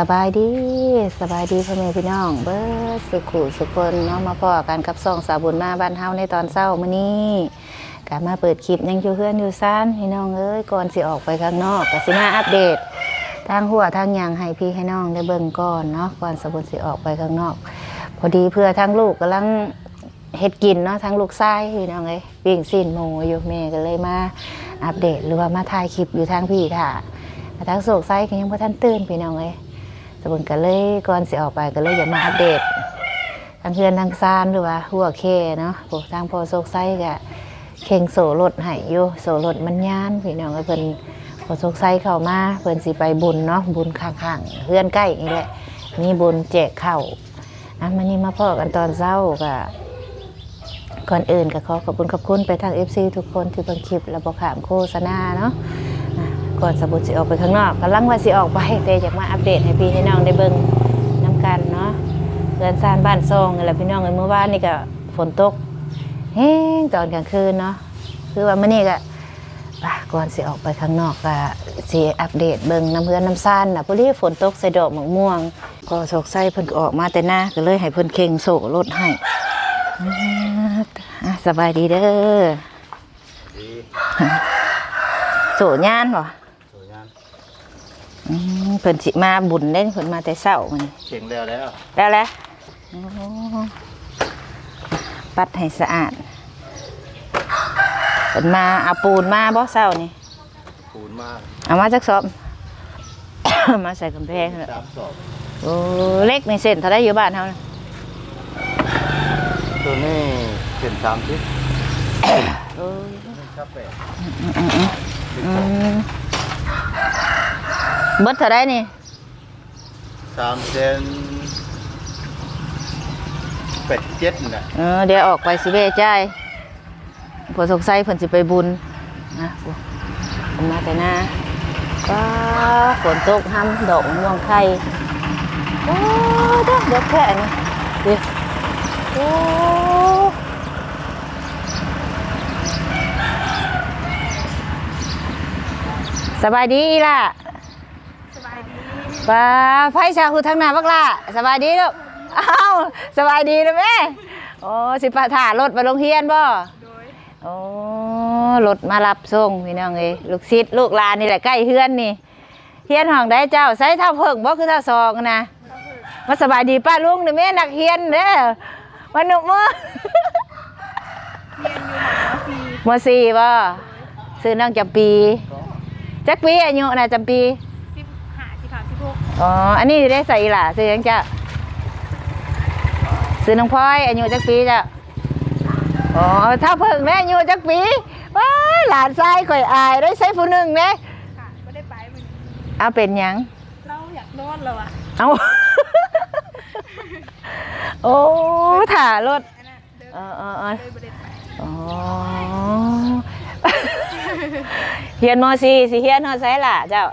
บสบายดีสบายดีพ่อแม่พี่น้อง เบิดสุขุสุคนเนาะมาพ่อกันกับซองสาบุญมาบ้านเฮาในตอนเช้ามื้อนี้กลับมาเปิดคลิปยังอยู่เพื่อนอยู่ซ่านพี่น้องเอ้ยก่อนสิออกไปข้างนอกก็สิมาอัปเดต ทางหัวทางยังให้พี่ให้น้องได้เบิ่งก่อนเนาะก่อนสาบุญสิออกไปข้างนอก พอดีเพื่อทางลูกกำลังเฮ็ดกินเนาะทางลูกชายพี่น้องเอ้ยปิ้งสิ้นหมูอยู่แม่ก็เลยมาอัปเดตหรือว่ามาถ่ายคลิปอยู่ทางพี่ค่ะทางโศกไซก็ยังพ่ทันตื่นพี่น้องเลย สบุนก็เลยก่อนสิออกไปก็เลยอย่ามาอัปเดตทางเพื่อนทางซานหรือว่าหัวเคเนาะพวกทางพอโศกไซก็เข่งโสรถให้อยู่โสรถมันย่านพี่น้องเอ้ยเพิ่นพอโศกไซเข้ามาเพิ่นสิไปบุญเนาะบุญข้างๆเพื่อนใกล้นี่แหละมีบุญแจกข้าวอะมันนี่มาพ่อกันตอนเช้าก็ก่อนอื่นก็ขอขอบคุณขอบคุณไปทาง FC ทุกคนที่เบิ่งคลิปและบอกขามโฆษณาเนาะ ก่อนสบุดสิออกไปข้างนอกกำลังว่าสิออกไปแต่อยากมาอัปเดตให้พี่ให้น้องได้เบิ่งน้ำกันเนาะเรือนซานบ้านซองนี่แหละพี่น้องเอ้ยเมื่อวานนี่ก็ฝนตกแห้งตอนกลางคืนเนาะคือว่ามื้อนี้ก็ป่ะก่อนสิออกไปข้างนอกก็สิอัปเดตเบิ่งน้ำเพื่อนน้ำซานน่ะพอดีฝนตกใส่ดอกมะม่วง ก็โศกไส้เพิ่นก็ออกมาแต่หน้าก็เลยให้เพิ่นเข่งโศกรถให้อะสบายดีเด้อดีโศญานบ่สวยงาม อืมเพิ่นสิมาบุญได้เพิ่นมาแต่เช้ามันเก่งแล้วแล้วแล้วแหละโอ้ปัดให้สะอาดเพิ่นมาเอาปูนมาบ่เช้านี่ปูนมากเอามาจักสอบ มาใส่กำแพงนั่นแหละสามสอบโอ้เล็กในเส้นเท่าไดอยู่บ้านเฮาน่ะตัวนี้เป็นสามสิบโอ้ยครับแปดอืม เบิดเท่าไดนี่สามเซนเป็ดเจ็ดน่ะเออเดี๋ยวออกไปสิเว้จ่ายพอสงสัยเพิ่นสิไปบุญนะโอ้ผมมาแต่หน้าว้าฝนตกห้ำดอกมะม่วงไข่โอ้เด้อเดี๋ยวแค่นี้เดี๋ยวโอ้สบายดีอีล่ะสบายดี ป้าไพ่ชาคือทางหน้าบักล่ะสบายดีลูกอ้าวสบายดีนะแม่โอ้สิปะถ่ารถไปโรงเรียนบ่โดยโอ้รถมารับส่งพี่น้องเอ้ยลูกศิษย์ลูกหลานนี่แหละใกล้เฮือนนี่เฮียนห้องได้เจ้าใส่เท่าเพิ่งบ่คือเท่าซองนะมาสบายดีป้าลุงนี่แม่นักเฮียนเด้อมาหนุกมือเรียนอยู่มอซีมสี่บ่ซื้อนั่งจำปีจักปีอายุนะจำปี สิบห้าสิบห้าสิบหก อ๋อ อันนี้ได้ใส่หล่ะซื้อยังจะซื้อน้องพลอยอายุจักปีจ้ะอ๋อถ้าเพิ่งแม่อายุจักปีว้ายหลานชายข่อยอายได้ใส่ผู้หนึ่งเนี่ยค่ะก็ได้ไปมันเอาเป็นหยัง เราอยากนอนแล้วอะเอา โอ้ถ่ารถ อันนั้นเดินเออเออเออ เลยไม่ได้ไปอ๋อ เฮียนมสี่สิเฮียนหอไซล่ะเจ้า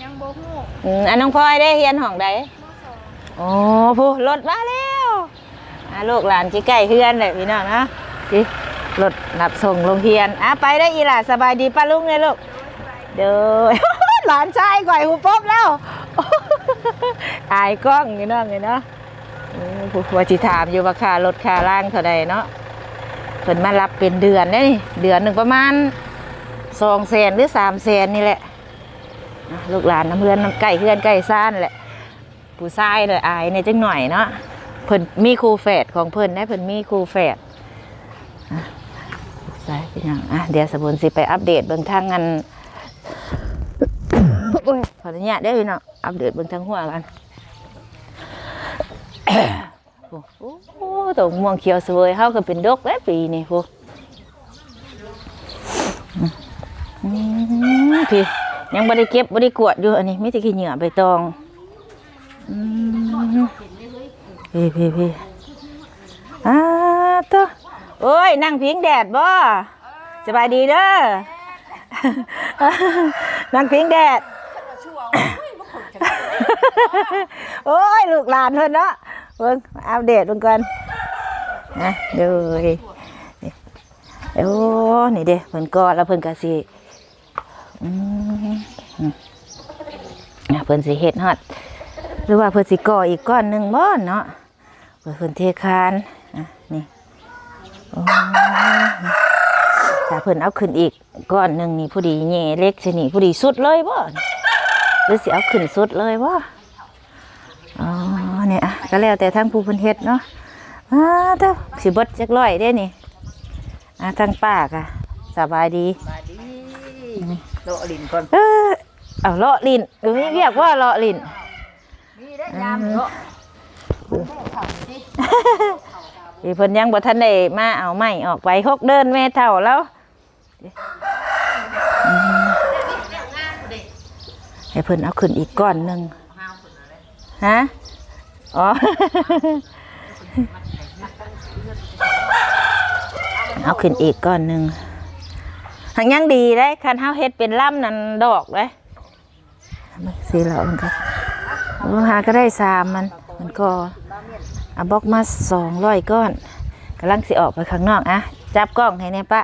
ยังโบหูอืมอันน้องพลอยได้เฮียนห้องใดมสองโอ้ผู้รถมาแล้วอะลูกหลานที่ใกล้เฮือนเลยพี่น้องนะที่รถรับส่งโรงเรียนอะไปได้อีหล่ะสบายดีป้าลุงเลยลูก เด้อ หลานชายก่อยหูป๊บแล้ว อายกล้องนี่น้องเลยเนาะผู้ว่าจิถามอยู่ว่าค่ารถค่าล่างเท่าใดเนาะเพิ่นมารับเป็นเดือนเด้นี่ เดือนหนึ่งประมาณสองแสนหรือสามแสนนี่แหละ ลูกหลานน้ำเพื่อนน้ำใกล้เพื่อนใกล้ซ่านแหละผู้ชายเลยอายเนี่ยจังหน่อยเนาะเพิ่นมีครูแฝดของเพิ่นได้เพิ่นมีครูแฝดอะผู้ชายเป็นยังอะเดี๋ยวสบุนสิไปอัปเดตเบิ่งทางงันโอ้ยขออนุญาตได้อพี่น้องอัปเดตเบิ่งทางหัวกันโอ้โหตัวม่วงเขียวสวยเฮาก็เป็นดกแล้วปีนี้พวกอืมพี่ ยังบ่ได้เก็บบ่ได้กวดอยู่อันนี้มีแต่ขี้เหงื่อใบตองพี่พี่พี่อ่าตัวโอ้ยนั่งพิงแดดบ่สบายดีเด้อนั่งพิงแดดโอ้ยลูกหลานเพิ่นเนาะเพิ่งอัปเดตเพิ่นก่อนนะดูนี่โอ้นี่เด้เพิ่นกอดแล้วเพิ่นก็สิ เพิ่นสิเฮ็ดฮอดหรือว่าเพิ่นสิก่ออีกก้อนหนึ่งบ่เนาะเพิ่นเพิ่นเทคานอะนี่ถ้าเพิ่นเอาขึ้นอีกก้อนหนึ่งนี่ผู้ดีแย่เล็กสินี่ผู้ดีสุดเลยบ่หรือสิเอาขึ้นสุดเลยบ่อ๋อเนี่ยก็แล้วแต่ทางผู้เพิ่นเฮ็ดเนาะอ้าเด้อสิเบิดจักร้อยเด้นี่อะทางป้าก็สบายดีมาดี โลลินก่อนเออเอาเลาะลิ้นเออเรียกว่าเลาะลิ้นนี่ได้ยามเนาะอีเพิ่นยังบ่ทันได้มาเอาไม้ออกไปหกเดินแม่เท่าแล้วอืมให้เพิ่นเอาขึ้นอีกก้อนหนึงฮะอ๋อเอาขึ้นอีกก้อนหนึง หังยังดีได้คันเฮาเฮ็ดเป็นล่ำนั่นดอกเลยสีเหล่ามันก็โอ้หาก็ได้สามมัน มันก็เอาบล็อกมาสองร้อยก้อนกำลังสิออกไปข้างนอกอะจับกล้องให้แน่ปะ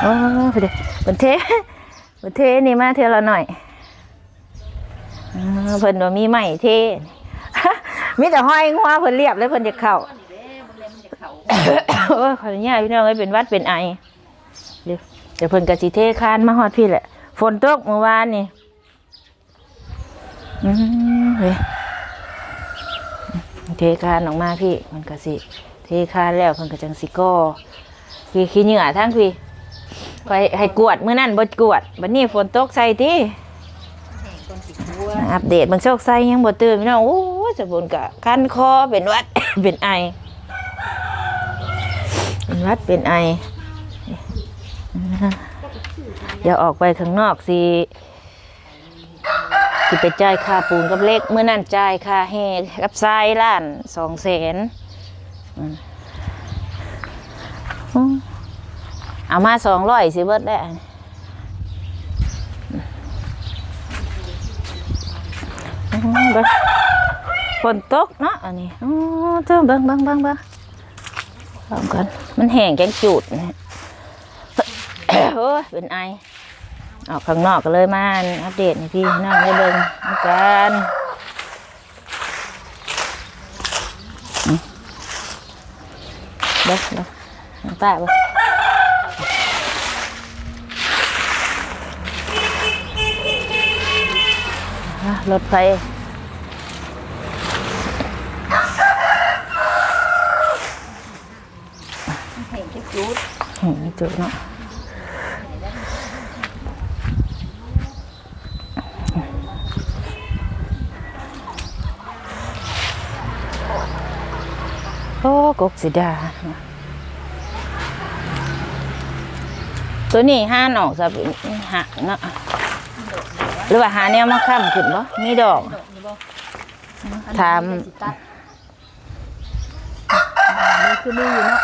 โอ้เดี๋ยวเพิ่นเทเพิ่นเทนี่มาเทละหน่อยอ่าเพิ่นว่ามีไม้เทมีแต่ห้อยงัวเพิ่นเรียบเลยเพิ่นจะเข้า โอ้ยขออนุญาตพี่น้องให้เป็นหวัดเป็นไอ เดี๋ยวเดี๋ยวเพิ่นกะสิเทคานมาฮอดพี่แหละ ฝนตกเมื่อวานนี่อืมเฮ้ยเทคานออกมาพี่มันกะสิเทคานแล้วเพิ่นก็จังสิก่อพี่ขี้เหงื่อทั้งพี่ไปให้กวดมื้อนั้นบ่กวดบัดนี้ฝนตกใส่ติอัปเดตเบางโชคใส่ยังบ่ตื่นพี่น้องโอ้ยสะบุญกะคันคอเป็นหวัด เป็นไอเป็นห วัดเป็นไอ เดี๋ยวออกไปข้างนอกสิสิไปจ่ายค่าปูนกับเล็กเมื่อนั้นจ่ายค่าแห่กับทรายล้านสองแสนเอามาสองร้อยสิเบิดได้ฝนตกเนาะอันนี้อ๋อเจ้าเบิ่งเบิ่งเบิ่งเบิ่ง พร้อมกัน มันแห้งแกงจูดนะโอ้เป็นไอ ออกข้างนอกก็เลยมาอัปเดตให้พี่น้องได้เบิ่งกันอืมเบิ่งเบิ่งน้ำป้าเบิ่งอะรถไฟ เห็นแค่ จุดเห็นจุดเนาะโอ้กกสิดา ตัวนี้ห้าหนอกสับหักเนาะหรือว่าหาแนวมาค้ำขึ้นบ่มีดอกถามนี่คือมีอยู่เนาะ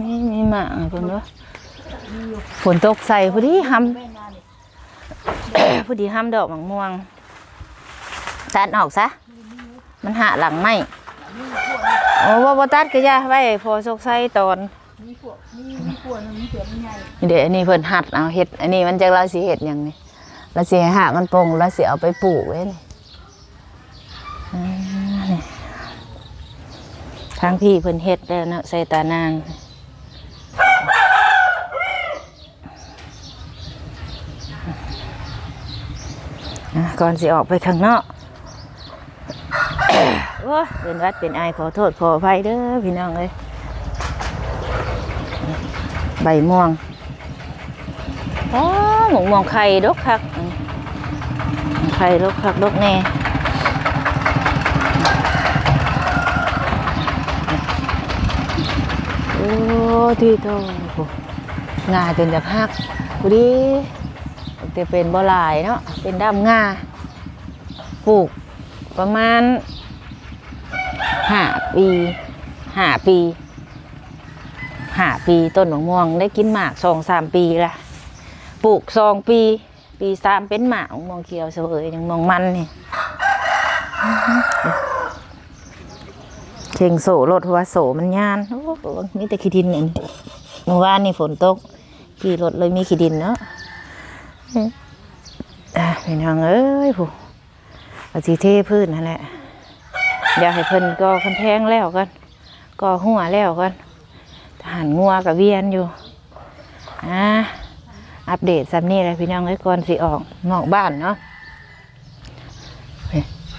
มีมีหมาเพิ่นว่าฝนตกใส่พอดีหำพอดีห้ำดอกหมังม่วงตัดออกซะ มันหาหลังไหมโอ้ว่าบ่ตัดก็ย่าไว้พอสกใส่ตอนเดี๋ยวอันนี้เพิ่นหัดเอาเฮ็ด อันนี้มันจักเราสิเฮ็ดหยังนี่เราสิให้หากมันโปร่งแล้วสิเอาไปปลูกไว้นี่ทางพี่เพิ่นเฮ็ดแล้วนะใส่ตานาง อะ ก่อนสิออกไปข้างนอกโอ้เป็นวัดเป็นไอขอโทษขออภัยเด้อพี่น้องเอ้ยใบม่วงอ๋อหมกม่วงไข่ดกคักไข่ดกคักดกแน่โอ้ที่โตโหงาจนจะพักกูดี แต่เป็นบ่หลายเนาะเป็นด้ามงาปลูกประมาณห้าปีห้าปีห้าปีต้นมะม่วงได้กินหมากสองสามปีละปลูกสองปี ปีสามเป็นหมากมะม่วงเขียวเสวยยังมองมันนี่เข่งโสรถเพราะว่าโสมันยานโอ้โหมีแต่ขี้ดินเนี่ยเมื่อวานนี่ฝนตกขี่รถเลยมีขี้ดินเนาะ พี่น้องเอ้ยผู้อาสีเทพื้นนั่นแหละเดี๋ยวให้เพิ่นก็คันแพงแล้วกันก็หัวแล้วกันทหารงัวกับเวียนอยู่อ่าอัปเดตซ้ำนี่แหละพี่น้องเอ้ยก่อนสิออกนอกบ้านเนาะ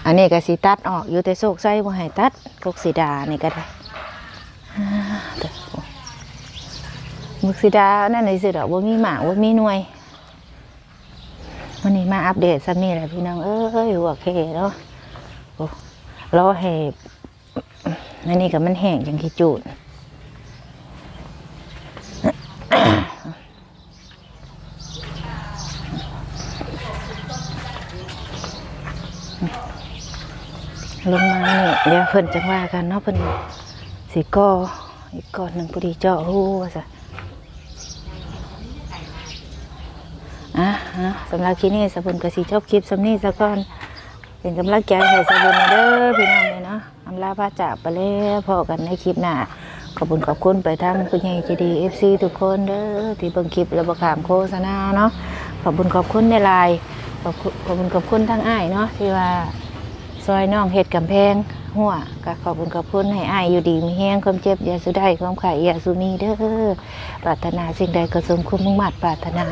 อันนี้ก็สิตัดออกอยู่แต่โศกไส้บ่ให้ตัดกกสีดานี่ก็ได้มึกสีดานั่นเลยสิดอกว่ามีหมากว่ามีหน่วย วันนี้มาอัปเดตซ้ำนี่แหละพี่น้อง เอ้ยโอเคเนาะโอ้รอให้อันนี้กับมันแห้งจังขี้จูดลงมาเนี่ยเดี๋ยวเพิ่นจังว่ากันเนาะเพิ่นสิก่ออีกก่อนหนึ่งพอดีเจาะหูว่าซะ อะฮะสำหรับคลิปนี้สบุนกสีชอบคลิปสำนี้ซะก่อนเป็นกำลังใจให้สบุนเด้อพี่น้องเลยเนาะอำลาพระจากไปแล้วพอกันในคลิปหน้าขอบคุณขอบคุณไปทางคุณยายจีดีเอฟซีทุกคนเด้อที่เบิ่งคลิปและประขามโฆษณาเนาะขอบคุณขอบคุณในไลน์ขอบคุณขอบคุณขอบคุณทั้งอ้ายเนาะที่ว่าซอยน้องเห็ดกำแพง หัวก็ขอบคุณขอบคุณให้อายอยู่ดีมีแห้งความเจ็บอย่าสุดได้ความไข่อย่าสุมีเด้อปรารถนาสิ่งใดก็สมคุ้มมุ่งมั่นปรารถนา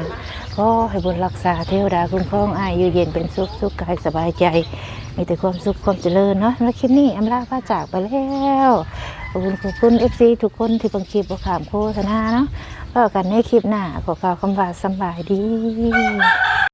ขอให้บุญรักษาเทวดาคุ้มครองอายอยู่เย็นเป็นสุขสุขกายสบายใจ มีแต่ความสุขความเจริญเนาะแล้วคลิปนี้อำลาพระจากไปแล้วขอบคุณขอบคุณเอฟซีทุกคนที่บังคลิปบังขามโฆษณาเนาะก็กันในคลิปหน้าขอกล่าวคำว่าสบายดี